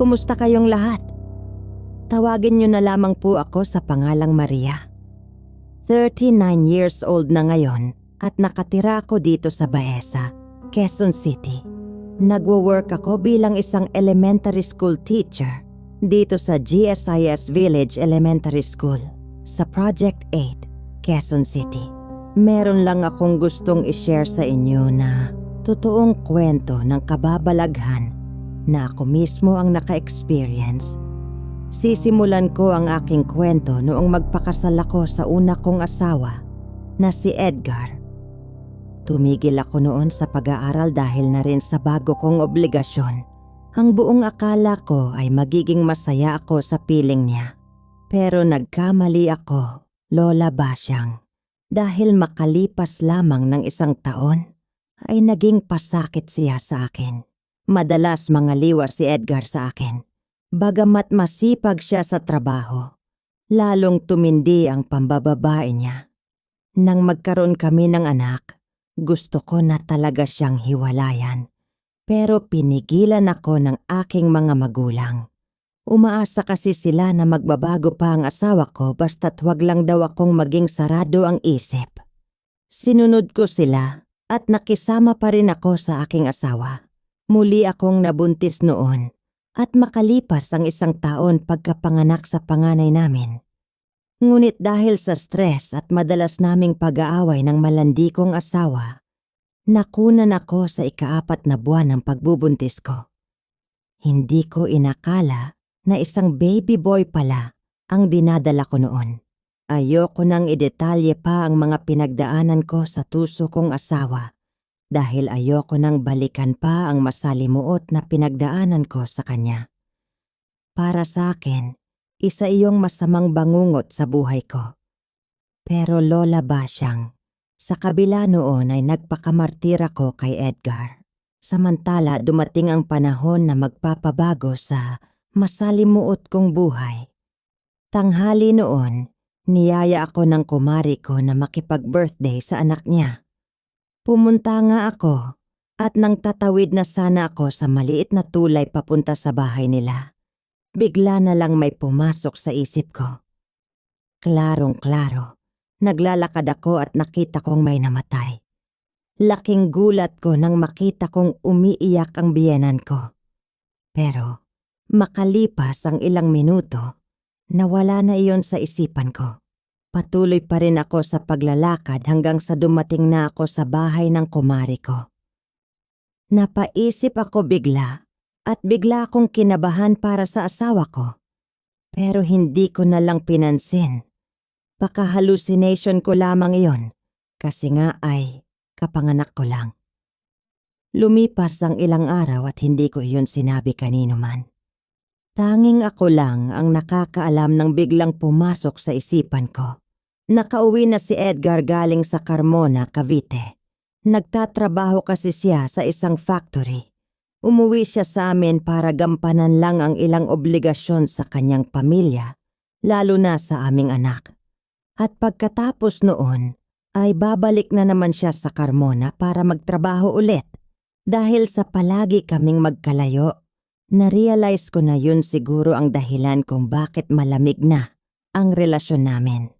Kumusta kayong lahat? Tawagin niyo na lamang po ako sa pangalang Maria. 39 years old na ngayon at nakatira ako dito sa Baesa, Quezon City. Nagwo-work ako bilang isang elementary school teacher dito sa GSIS Village Elementary School sa Project 8, Quezon City. Meron lang akong gustong i-share sa inyo na totoong kwento ng kababalaghan na ako mismo ang naka-experience. Sisimulan ko ang aking kwento noong magpakasal ako sa una kong asawa na si Edgar. Tumigil ako noon sa pag-aaral dahil na rin sa bago kong obligasyon. Ang buong akala ko ay magiging masaya ako sa piling niya. Pero nagkamali ako, Lola Basyang. Dahil makalipas lamang ng isang taon, ay naging pasakit siya sa akin. Madalas mangaliwa si Edgar sa akin. Bagamat masipag siya sa trabaho, lalong tumindi ang pambababae niya. Nang magkaroon kami ng anak, gusto ko na talaga siyang hiwalayan. Pero pinigilan ako ng aking mga magulang. Umaasa kasi sila na magbabago pa ang asawa ko basta't wag lang daw akong maging sarado ang isip. Sinunod ko sila at nakisama pa rin ako sa aking asawa. Muli akong nabuntis noon at makalipas ang isang taon pagkapanganak sa panganay namin. Ngunit dahil sa stress at madalas naming pag-aaway ng malandi kong asawa, nakunan ako sa ikaapat na buwan ng pagbubuntis ko. Hindi ko inakala na isang baby boy pala ang dinadala ko noon. Ayoko nang idetalye pa ang mga pinagdaanan ko sa tuso kong asawa dahil ayoko nang balikan pa ang masalimuot na pinagdaanan ko sa kanya. Para sa akin, isa iyong masamang bangungot sa buhay ko. Pero lola ba siyang, sa kabila noon ay nagpakamartir ako kay Edgar. Samantala dumating ang panahon na magpapabago sa masalimuot kong buhay. Tanghali noon, niyaya ako ng kumari ko na makipag-birthday sa anak niya. Pumunta nga ako at nang tatawid na sana ako sa maliit na tulay papunta sa bahay nila, bigla na lang may pumasok sa isip ko. Klarong-klaro, naglalakad ako at nakita kong may namatay. Laking gulat ko nang makita kong umiiyak ang biyenan ko. Pero makalipas ang ilang minuto, nawala na iyon sa isipan ko. Patuloy pa rin ako sa paglalakad hanggang sa dumating na ako sa bahay ng kumari ko. Napaisip ako bigla at bigla akong kinabahan para sa asawa ko. Pero hindi ko na lang pinansin. Baka hallucination ko lamang iyon kasi nga ay kapanganak ko lang. Lumipas ang ilang araw at hindi ko iyon sinabi kanino man. Tanging ako lang ang nakakaalam ng biglang pumasok sa isipan ko. Nakauwi na si Edgar galing sa Carmona, Cavite. Nagtatrabaho kasi siya sa isang factory. Umuwi siya sa amin para gampanan lang ang ilang obligasyon sa kanyang pamilya, lalo na sa aming anak. At pagkatapos noon, ay babalik na naman siya sa Carmona para magtrabaho ulit. Dahil sa palagi kaming magkalayo, na-realize ko na yun siguro ang dahilan kung bakit malamig na ang relasyon namin.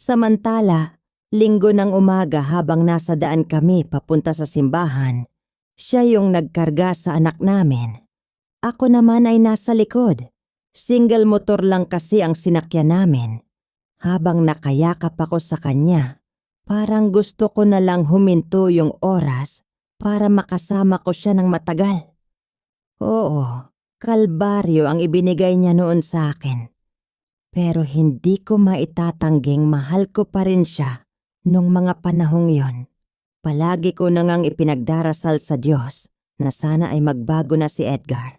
Samantala, linggo ng umaga habang nasa daan kami papunta sa simbahan, siya yung nagkarga sa anak namin. Ako naman ay nasa likod. Single motor lang kasi ang sinakyan namin. Habang nakayakap ako sa kanya, parang gusto ko na lang huminto yung oras para makasama ko siya ng matagal. Oo, kalbaryo ang ibinigay niya noon sa akin. Pero hindi ko maitatangging mahal ko pa rin siya nung mga panahong yon. Palagi ko na ipinagdarasal sa Diyos na sana ay magbago na si Edgar.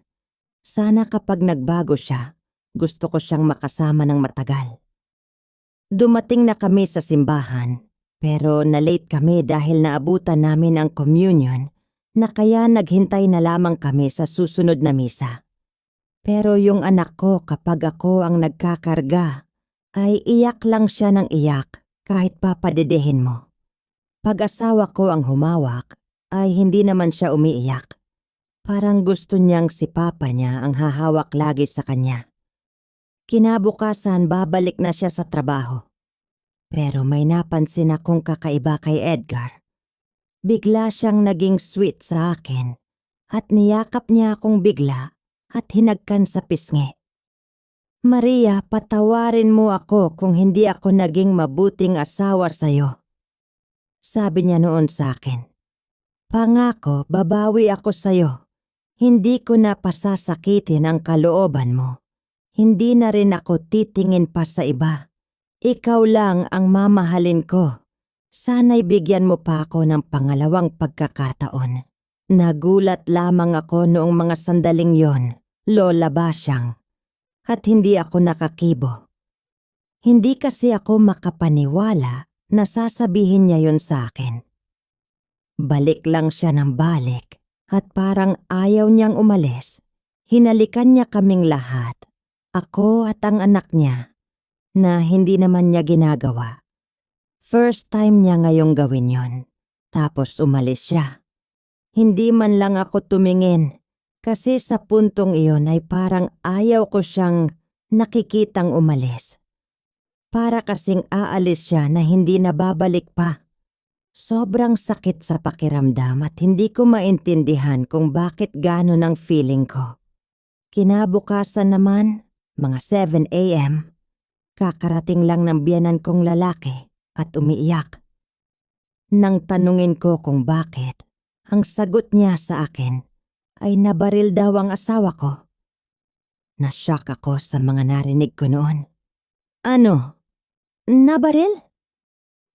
Sana kapag nagbago siya, gusto ko siyang makasama ng matagal. Dumating na kami sa simbahan, pero na-late kami dahil naabutan namin ang communion na kaya naghintay na lamang kami sa susunod na misa. Pero yung anak ko kapag ako ang nagkakarga, ay iyak lang siya ng iyak kahit papadedehin mo. Pag asawa ko ang humawak, ay hindi naman siya umiiyak. Parang gusto niyang si Papa niya ang hahawak lagi sa kanya. Kinabukasan babalik na siya sa trabaho. Pero may napansin akong kakaiba kay Edgar. Bigla siyang naging sweet sa akin at niyakap niya akong bigla at hinagkan sa pisngi. Maria, patawarin mo ako kung hindi ako naging mabuting asawa sa'yo. Sabi niya noon sa akin. Pangako, babawi ako sa'yo. Hindi ko na pasasakitin ang kalooban mo. Hindi na rin ako titingin pa sa iba. Ikaw lang ang mamahalin ko. Sana'y bigyan mo pa ako ng pangalawang pagkakataon. Nagulat lamang ako noong mga sandaling yon, Lola Basyang, at hindi ako nakakibo. Hindi kasi ako makapaniwala na sasabihin niya yon sa akin. Balik lang siya ng balik at parang ayaw niyang umalis. Hinalikan niya kaming lahat, ako at ang anak niya, na hindi naman niya ginagawa. First time niya ngayong gawin yon. Tapos umalis siya. Hindi man lang ako tumingin kasi sa puntong iyon ay parang ayaw ko siyang nakikitang umalis. Para kasing aalis siya na hindi nababalik pa. Sobrang sakit sa pakiramdam at hindi ko maintindihan kung bakit gano'n ang feeling ko. Kinabukasan naman, mga 7 a.m., kakarating lang ng biyanan kong lalaki at umiiyak. Nang tanungin ko kung bakit, ang sagot niya sa akin ay nabaril daw ang asawa ko. Nashock ako sa mga narinig ko noon. Ano? Nabaril?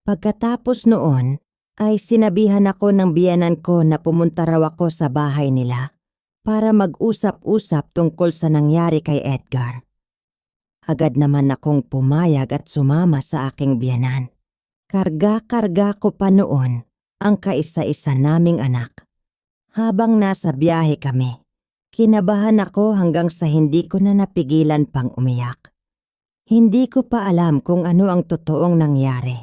Pagkatapos noon, ay sinabihan ako ng biyanan ko na pumunta raw ako sa bahay nila para mag-usap-usap tungkol sa nangyari kay Edgar. Agad naman akong pumayag at sumama sa aking biyanan. Karga-karga ko pa noon ang kaisa-isa naming anak. Habang nasa biyahe kami, kinabahan ako hanggang sa hindi ko na napigilan pang umiyak. Hindi ko pa alam kung ano ang totoong nangyari.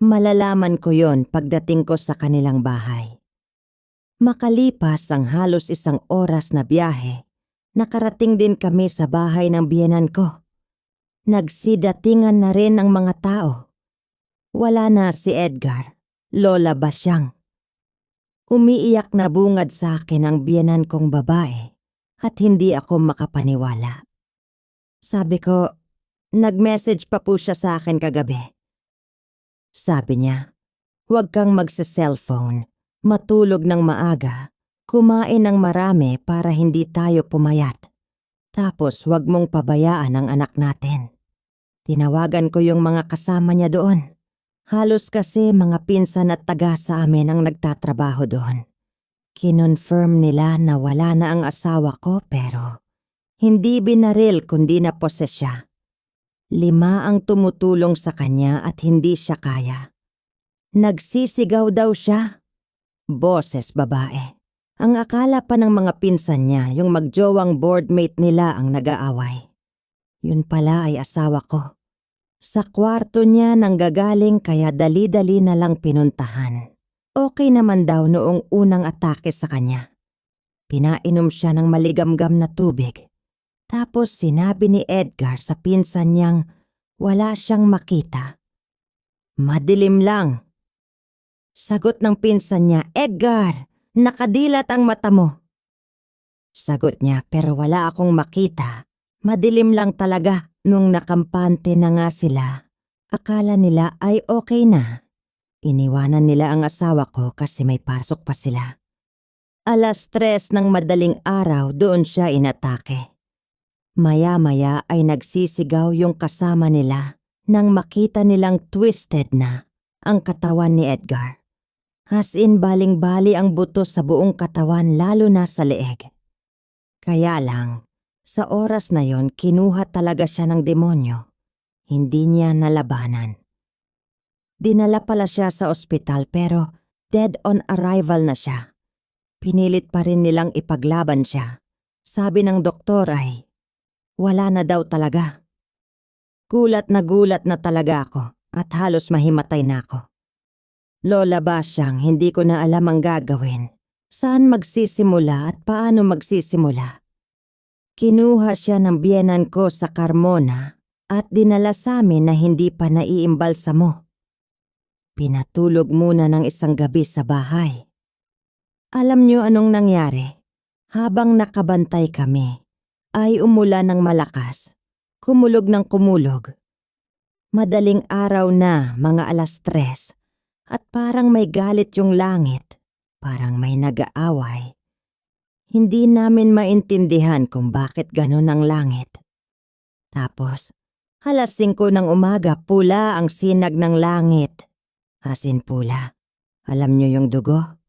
Malalaman ko yon pagdating ko sa kanilang bahay. Makalipas ang halos isang oras na biyahe, nakarating din kami sa bahay ng biyenan ko. Nagsidatingan na rin ang mga tao. Wala na si Edgar, Lola Basyang. Umiiyak na bungad sa akin ang biyenan kong babae at hindi ako makapaniwala. Sabi ko, nag-message pa po siya sa akin kagabi. Sabi niya, huwag kang magsa-cellphone, matulog ng maaga, kumain ng marami para hindi tayo pumayat. Tapos huwag mong pabayaan ang anak natin. Tinawagan ko yung mga kasama niya doon. Halos kasi mga pinsan at taga sa amin ang nagtatrabaho doon. Kinonfirm nila na wala na ang asawa ko pero hindi binaril kundi naposes siya. Lima ang tumutulong sa kanya at hindi siya kaya. Nagsisigaw daw siya. Boses babae. Ang akala pa ng mga pinsan niya yung magjowang boardmate nila ang nag-aaway. Yun pala ay asawa ko. Sa kwarto niya nang gagaling kaya dali-dali na lang pinuntahan. Okay naman daw noong unang atake sa kanya. Pinainom siya ng maligamgam na tubig. Tapos sinabi ni Edgar sa pinsan niyang wala siyang makita. Madilim lang. Sagot ng pinsan niya, Edgar, nakadilat ang mata mo. Sagot niya, pero wala akong makita. Madilim lang talaga. Nung nakampante na nga sila, akala nila ay okay na. Iniwanan nila ang asawa ko kasi may pasok pa sila. Alas tres ng madaling araw doon siya inatake. Maya-maya ay nagsisigaw yung kasama nila nang makita nilang twisted na ang katawan ni Edgar. As in baling-bali ang buto sa buong katawan lalo na sa leeg. Kaya lang, sa oras na yon, kinuha talaga siya ng demonyo. Hindi niya nalabanan. Dinala pala siya sa ospital pero dead on arrival na siya. Pinilit pa rin nilang ipaglaban siya. Sabi ng doktor ay, wala na daw talaga. Gulat na gulat na talaga ako at halos mahimatay na ako. Lola ba siyang hindi ko na alam ang gagawin Saan magsisimula at paano magsisimula? Kinuha siya ng biyenan ko sa Carmona at dinala sa amin na hindi pa naiimbalsa mo. Pinatulog muna ng isang gabi sa bahay. Alam niyo anong nangyari? Habang nakabantay kami, ay umulan ng malakas. Kumulog ng kumulog. Madaling araw na, mga alas tres, at parang may galit yung langit. Parang may nag-aaway. Hindi namin maintindihan kung bakit ganon ang langit. Tapos, alas 5 ng umaga, pula ang sinag ng langit. Asin pula. Alam niyo yung dugo?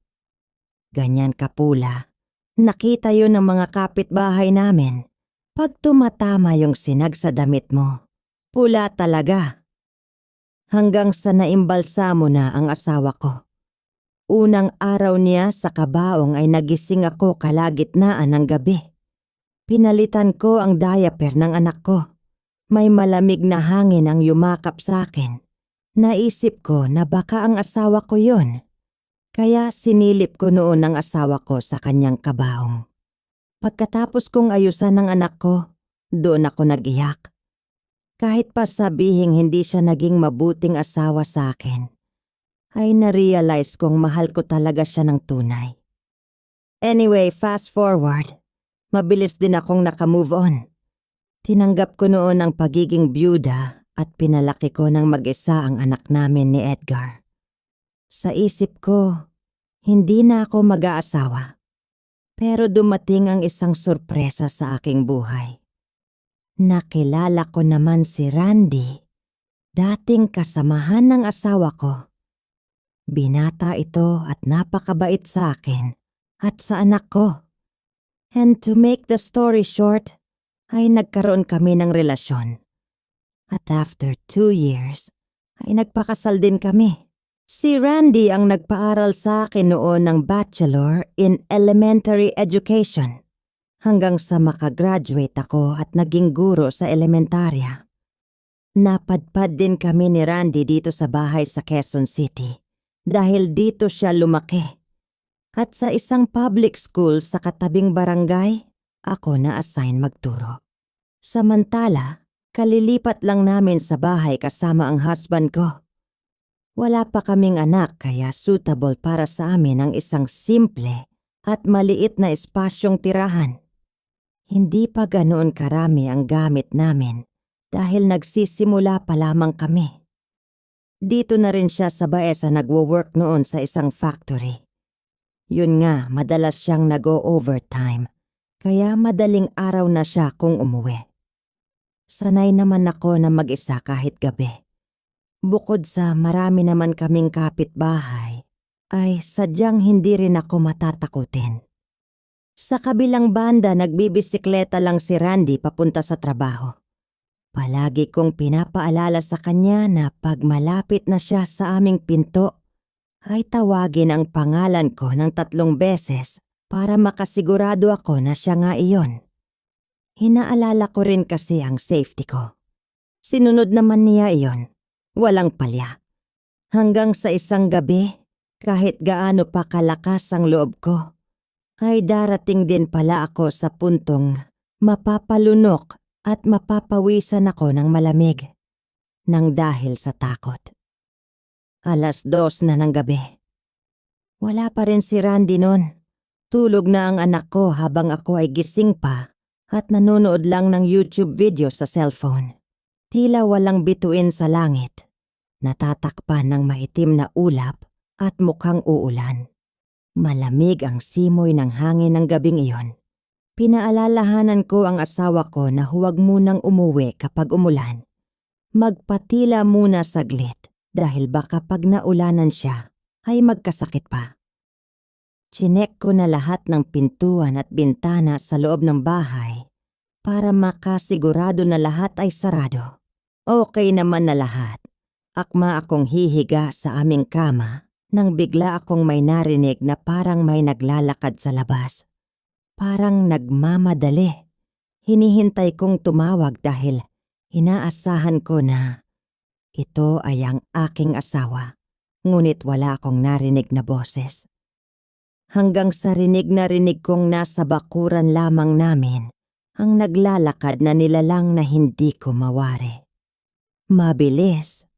Ganyan kapula. Nakita yun ng mga kapitbahay namin. Pag tumatama yung sinag sa damit mo, pula talaga. Hanggang sa naimbalsa mo na ang asawa ko. Unang araw niya sa kabaong ay nagising ako kalagitnaan ng gabi. Pinalitan ko ang diaper ng anak ko. May malamig na hangin ang yumakap sa akin. Naisip ko na baka ang asawa ko yon. Kaya sinilip ko noon ang asawa ko sa kanyang kabaong. Pagkatapos kong ayusan ng anak ko, doon ako nag-iyak. Kahit pa sabihing hindi siya naging mabuting asawa sa akin, ay na-realize kong mahal ko talaga siya ng tunay. Anyway, fast forward. Mabilis din akong nakamove on. Tinanggap ko noon ang pagiging byuda at pinalaki ko ng mag-isa ang anak namin ni Edgar. Sa isip ko, hindi na ako mag-aasawa. Pero dumating ang isang sorpresa sa aking buhay. Nakilala ko naman si Randy, dating kasamahan ng asawa ko. Binata ito at napakabait sa akin at sa anak ko. And to make the story short, ay nagkaroon kami ng relasyon. At after two years, ay nagpakasal din kami. Si Randy ang nagpaaral sa akin noon ng Bachelor in Elementary Education hanggang sa makagraduate ako at naging guro sa elementarya. Napadpad din kami ni Randy dito sa bahay sa Quezon City dahil dito siya lumaki. At sa isang public school sa katabing barangay, ako na-assign magturo. Samantala, kalilipat lang namin sa bahay kasama ang husband ko. Wala pa kaming anak kaya suitable para sa amin ang isang simple at maliit na espasyong tirahan. Hindi pa ganoon karami ang gamit namin dahil nagsisimula pa lamang kami. Dito na rin siya sa Baesa nagwo-work noon sa isang factory. Yun nga, madalas siyang nag-o-overtime, kaya madaling araw na siya kung umuwi. Sanay naman ako na mag-isa kahit gabi. Bukod sa marami naman kaming kapitbahay, ay sadyang hindi rin ako matatakutin. Sa kabilang banda nagbibisikleta lang si Randy papunta sa trabaho. Palagi kong pinapaalala sa kanya na pag malapit na siya sa aming pinto, ay tawagin ang pangalan ko ng tatlong beses para makasigurado ako na siya nga iyon. Hinaalala ko rin kasi ang safety ko. Sinunod naman niya iyon. Walang palya. Hanggang sa isang gabi, kahit gaano pa kalakas ang loob ko, ay darating din pala ako sa puntong mapapalunok at mapapawisan ako ng malamig nang dahil sa takot. Alas dos na ng gabi. Wala pa rin si Randy noon. Tulog na ang anak ko habang ako ay gising pa at nanonood lang ng YouTube video sa cellphone. Tila walang bituin sa langit. Natatakpan ng maitim na ulap at mukhang uulan. Malamig ang simoy ng hangin ng gabing iyon. Pinaalalahanan ko ang asawa ko na huwag munang umuwi kapag umulan. Magpatila muna saglit dahil baka pag naulanan siya ay magkasakit pa. Chinek ko na lahat ng pintuan at bintana sa loob ng bahay para makasigurado na lahat ay sarado. Okay naman na lahat. Akma akong hihiga sa aming kama nang bigla akong may narinig na parang may naglalakad sa labas. Parang nagmamadali. Hinihintay kong tumawag dahil inaasahan ko na ito ay ang aking asawa. Ngunit wala akong narinig na boses. hanggang sa rinig na rinig kong nasa bakuran lamang namin ang naglalakad na nilalang na hindi ko mawari. Mabilis,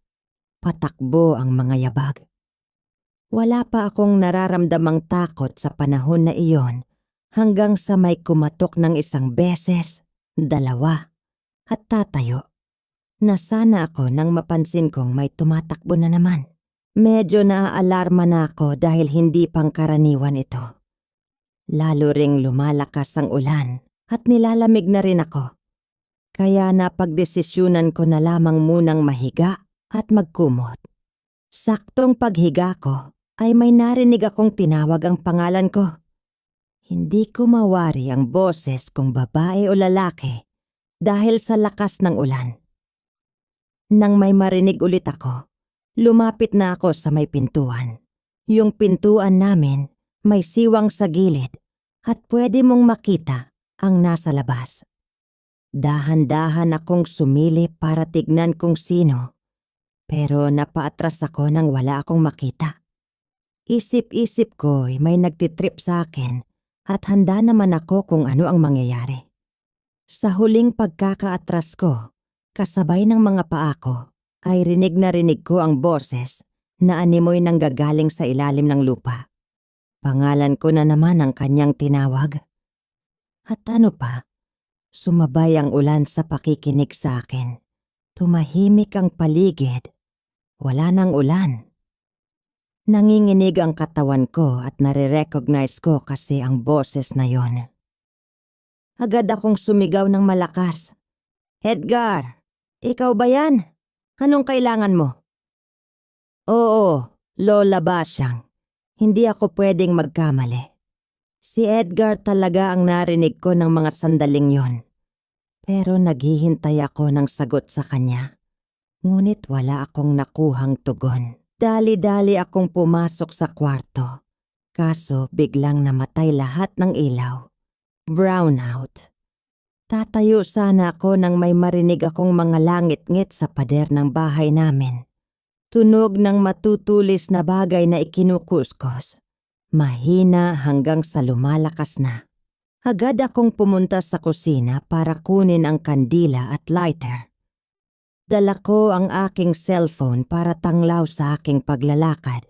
patakbo ang mga yabag. Wala pa akong nararamdamang takot sa panahon na iyon hanggang sa may kumatok ng isang beses, dalawa, at tatayo. Nasana ako nang mapansin kong may tumatakbo na naman. Medyo naaalarma na ako dahil hindi pangkaraniwan ito. Lalo ring lumalakas ang ulan at nilalamig na rin ako. Kaya napagdesisyunan ko na lamang munang mahiga at magkumot. Saktong paghiga ko ay may narinig akong tinawag ang pangalan ko. Hindi ko mawari ang boses kung babae o lalaki dahil sa lakas ng ulan. Nang may marinig ulit ako, lumapit na ako sa may pintuan. Yung pintuan namin may siwang sa gilid at pwede mong makita ang nasa labas. Dahan-dahan akong sumili para tignan kung sino, pero napaatras ako nang wala akong makita. Isip-isip ko'y may nagtitrip sa akin at handa naman ako kung ano ang mangyayari. Sa huling pagkakaatras ko, kasabay ng mga paa ko, ay rinig na rinig ko ang boses na animoy nang gagaling sa ilalim ng lupa. Pangalan ko na naman ang kanyang tinawag. At ano pa, sumabay ang ulan sa pakikinig sa akin. Tumahimik ang paligid. Wala nang ulan. Nanginginig ang katawan ko at nare-recognize ko kasi ang boses na yon. Agad akong sumigaw ng malakas. Edgar, ikaw ba yan? Anong kailangan mo? Oo, Lola Basyang. Hindi ako pwedeng magkamali. Si Edgar talaga ang narinig ko ng mga sandaling yon. Pero naghihintay ako ng sagot sa kanya. Ngunit wala akong nakuhang tugon. Dali-dali akong pumasok sa kwarto. Kaso biglang namatay lahat ng ilaw. Brownout. Tatayo sana ako nang may marinig akong mga langit-ngit sa pader ng bahay namin. Tunog ng matutulis na bagay na ikinukuskos. Mahina hanggang sa lumalakas na. Agad akong pumunta sa kusina para kunin ang kandila at lighter. Dala ko ang aking cellphone para tanglaw sa aking paglalakad.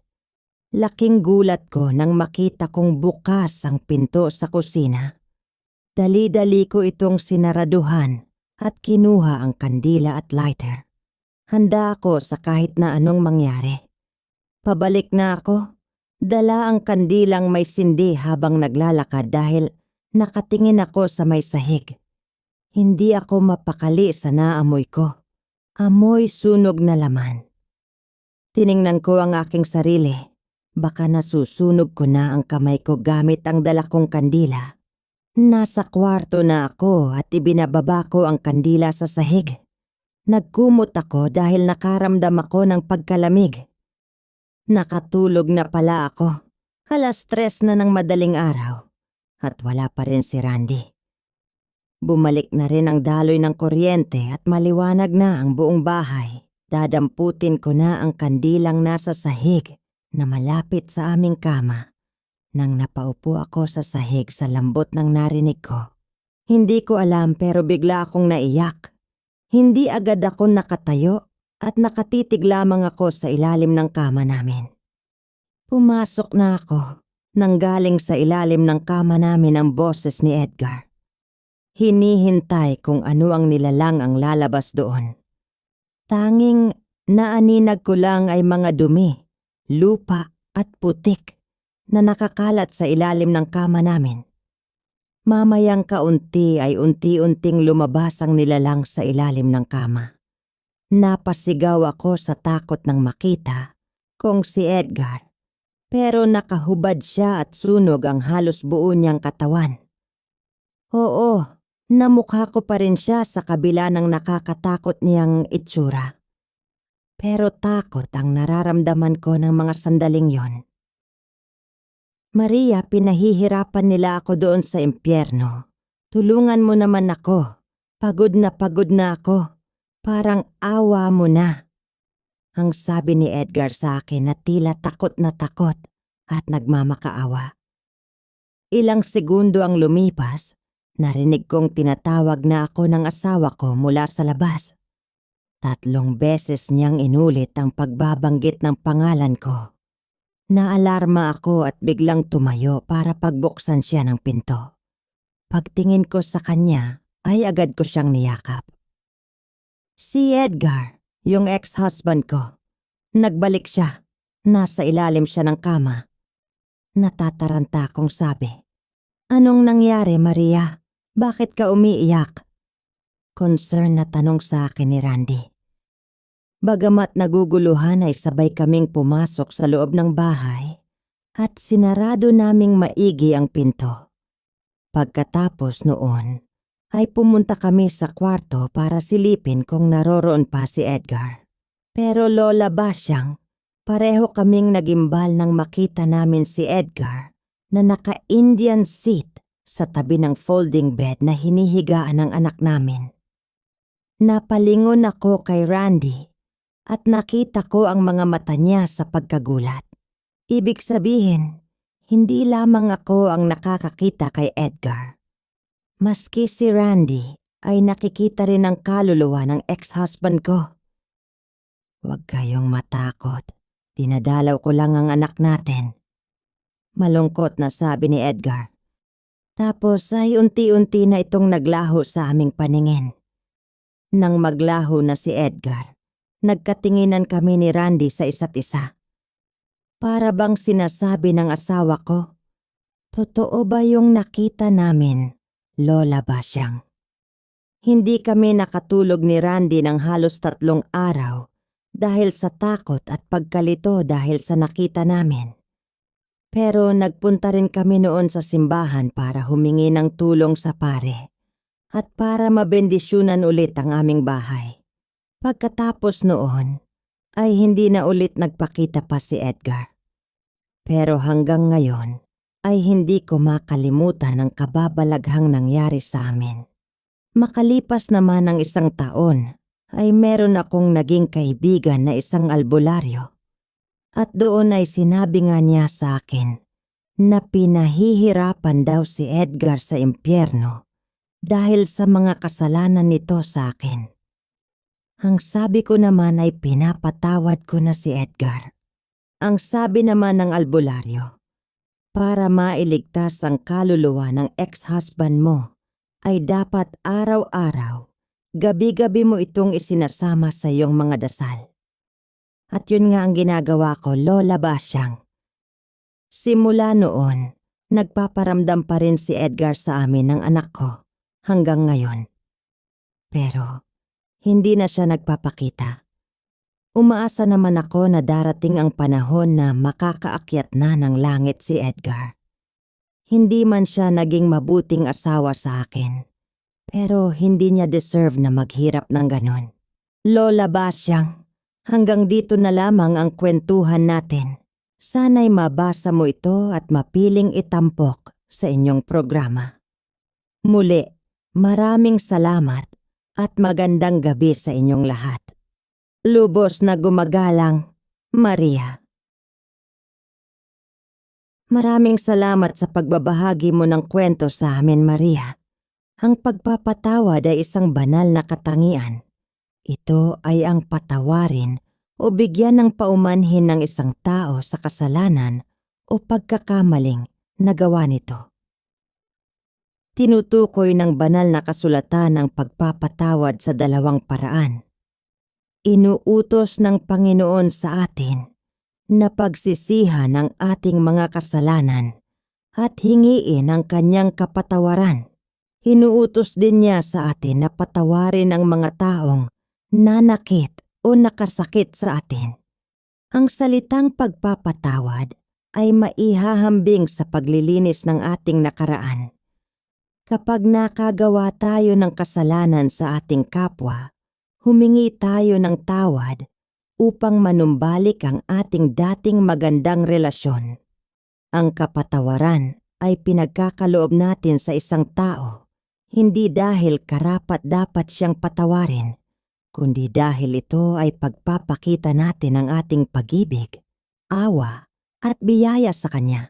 Laking gulat ko nang makita kong bukas ang pinto sa kusina. Dali-dali ko itong sinaraduhan at kinuha ang kandila at lighter. Handa ako sa kahit na anong mangyari. Pabalik na ako. Dala ang kandilang may sindi habang naglalakad dahil nakatingin ako sa may sahig. Hindi ako mapakali sa naamoy ko. Amoy sunog na laman. Tiningnan ko ang aking sarili. Baka nasusunog ko na ang kamay ko gamit ang dala kong kandila. Nasa kwarto na ako at ibinababa ko ang kandila sa sahig. Nagkumot ako dahil nakaramdam ako ng pagkalamig. Nakatulog na pala ako. Alas tres na ng madaling araw. At wala pa rin si Randy. Bumalik na rin ang daloy ng kuryente at maliwanag na ang buong bahay. Dadamputin ko na ang kandilang nasa sahig na malapit sa aming kama. Nang napaupo ako sa sahig sa lambot ng narinig ko. Hindi ko alam pero bigla akong naiyak. Hindi agad ako nakatayo at nakatitig lamang ako sa ilalim ng kama namin. Pumasok na ako nang galing sa ilalim ng kama namin ang boses ni Edgar. Hinihintay kung ano ang nilalang ang lalabas doon. Tanging naaninag ko lang ay mga dumi, lupa at putik na nakakalat sa ilalim ng kama namin. Mamayang kaunti ay unti-unting lumabas ang nilalang sa ilalim ng kama. Napasigaw ako sa takot ng makita kung si Edgar. Pero nakahubad siya at sunog ang halos buo niyang katawan. Oo, namukha ko pa rin siya sa kabila ng nakakatakot niyang itsura. Pero takot ang nararamdaman ko ng mga sandaling yon. Maria, pinahihirapan nila ako doon sa impyerno. Tulungan mo naman ako. Pagod na pagod na ako. Parang awa mo na. Ang sabi ni Edgar sa akin na tila takot na takot at nagmamakaawa. Ilang segundo ang lumipas, narinig kong tinatawag na ako ng asawa ko mula sa labas. Tatlong beses niyang inulit ang pagbabanggit ng pangalan ko. Naalarma ako at biglang tumayo para pagbuksan siya ng pinto. Pagtingin ko sa kanya ay agad ko siyang niyakap. Si Edgar, yung ex-husband ko. Nagbalik siya. Nasa ilalim siya ng kama. Natataranta akong sabi. Anong nangyari, Maria? Bakit ka umiiyak? Concern na tanong sa akin ni Randy. Bagamat naguguluhan ay sabay kaming pumasok sa loob ng bahay at sinarado naming maigi ang pinto. Pagkatapos noon, ay pumunta kami sa kwarto para silipin kung naroroon pa si Edgar. Pero lola ba siyang, pareho kaming nagimbal nang makita namin si Edgar na naka-Indian seat sa tabi ng folding bed na hinihigaan ng anak namin. Napalingon ako kay Randy at nakita ko ang mga mata niya sa pagkagulat. Ibig sabihin, hindi lamang ako ang nakakakita kay Edgar. Maski si Randy ay nakikita rin ang kaluluwa ng ex-husband ko. Huwag kayong matakot. Dinadalaw ko lang ang anak natin. Malungkot na sabi ni Edgar. Tapos ay unti-unti na itong naglaho sa aming paningin. Nang maglaho na si Edgar, nagkatinginan kami ni Randy sa isa't isa. Para bang sinasabi ng asawa ko, Totoo ba yung nakita namin, Lola Basyang? Hindi kami nakatulog ni Randy ng halos tatlong araw dahil sa takot at pagkalito dahil sa nakita namin. Pero nagpunta rin kami noon sa simbahan para humingi ng tulong sa pare at para mabendisyunan ulit ang aming bahay. Pagkatapos noon, ay hindi na ulit nagpakita pa si Edgar. Pero hanggang ngayon, ay hindi ko makalimutan ang kababalaghang nangyari sa amin. Makalipas naman ng isang taon, ay meron akong naging kaibigan na isang albularyo. At doon ay sinabi nga niya sa akin na pinahihirapan daw si Edgar sa impyerno dahil sa mga kasalanan nito sa akin. Ang sabi ko naman ay pinapatawad ko na si Edgar. Ang sabi naman ng albularyo, para mailigtas ang kaluluwa ng ex-husband mo, ay dapat araw-araw, gabi-gabi mo itong isinasama sa iyong mga dasal. At yun nga ang ginagawa ko, Lola Basyang. Simula noon, nagpaparamdam pa rin si Edgar sa amin ng anak ko hanggang ngayon. Pero hindi na siya nagpapakita. Umaasa naman ako na darating ang panahon na makakaakyat na ng langit si Edgar. Hindi man siya naging mabuting asawa sa akin, pero hindi niya deserve na maghirap ng ganon. Lola Basyang, hanggang dito na lamang ang kwentuhan natin. Sana'y mabasa mo ito at mapiling itampok sa inyong programa. Muli, maraming salamat at magandang gabi sa inyong lahat. Lubos na gumagalang, Maria. Maraming salamat sa pagbabahagi mo ng kwento sa amin, Maria. Ang pagpapatawad ay isang banal na katangian. Ito ay ang patawarin o bigyan ng paumanhin ng isang tao sa kasalanan o pagkakamaling nagawa nito tinutukoy ng banal na kasulatan ang pagpapatawad sa dalawang paraan. Inuutos ng Panginoon sa atin na pagsisihan ang ating mga kasalanan at hingiin ang kanyang kapatawaran. Hinuutos din niya sa atin na patawarin ang mga taong nanakit o nakasakit sa atin. Ang salitang pagpapatawad ay maihahambing sa paglilinis ng ating nakaraan Kapag nakagawa tayo ng kasalanan sa ating kapwa, humingi tayo ng tawad upang manumbalik ang ating dating magandang relasyon. Ang kapatawaran ay pinagkakaloob natin sa isang tao, hindi dahil karapat dapat siyang patawarin, kundi dahil ito ay pagpapakita natin ng ating pagibig, awa at biyaya sa Kanya.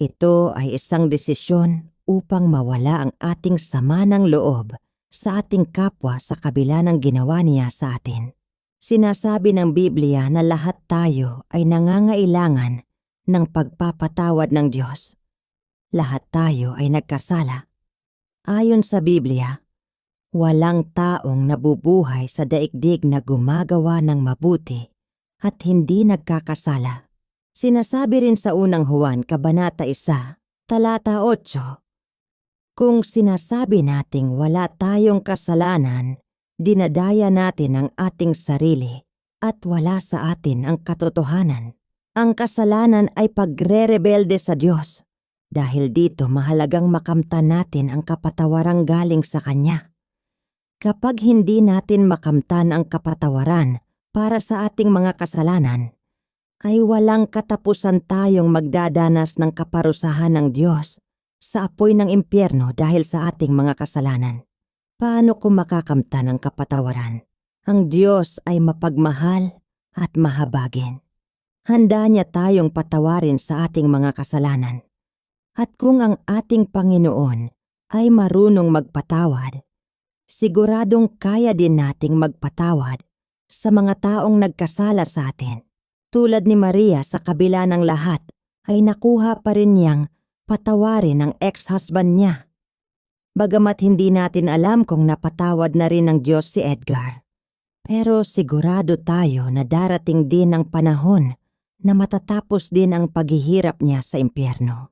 Ito ay isang desisyon upang mawala ang ating sama ng loob sa ating kapwa sa kabila ng ginawa niya sa atin. Sinasabi ng Biblia na lahat tayo ay nangangailangan ng pagpapatawad ng Diyos. Lahat tayo ay nagkasala. Ayon sa Biblia, walang taong nabubuhay sa daigdig na gumagawa ng mabuti at hindi nagkakasala. Sinasabi rin sa unang Juan, Kabanata 1, talata 8, Kung sinasabi nating wala tayong kasalanan, dinadaya natin ang ating sarili at wala sa atin ang katotohanan. Ang kasalanan ay pagre-rebelde sa Diyos. Dahil dito mahalagang makamtan natin ang kapatawarang galing sa Kanya. Kapag hindi natin makamtan ang kapatawaran para sa ating mga kasalanan, ay walang katapusan tayong magdadanas ng kaparusahan ng Diyos sa apoy ng impyerno dahil sa ating mga kasalanan. Paano kung makakamtan ang kapatawaran? Ang Diyos ay mapagmahal at mahabagin. Handa niya tayong patawarin sa ating mga kasalanan. At kung ang ating Panginoon ay marunong magpatawad, siguradong kaya din nating magpatawad sa mga taong nagkasala sa atin. Tulad ni Maria sa kabila ng lahat, ay nakuha pa rin niyang patawarin ang ex-husband niya. Bagamat hindi natin alam kung napatawad na rin ng Diyos si Edgar. Pero sigurado tayo na darating din ang panahon na matatapos din ang paghihirap niya sa impyerno.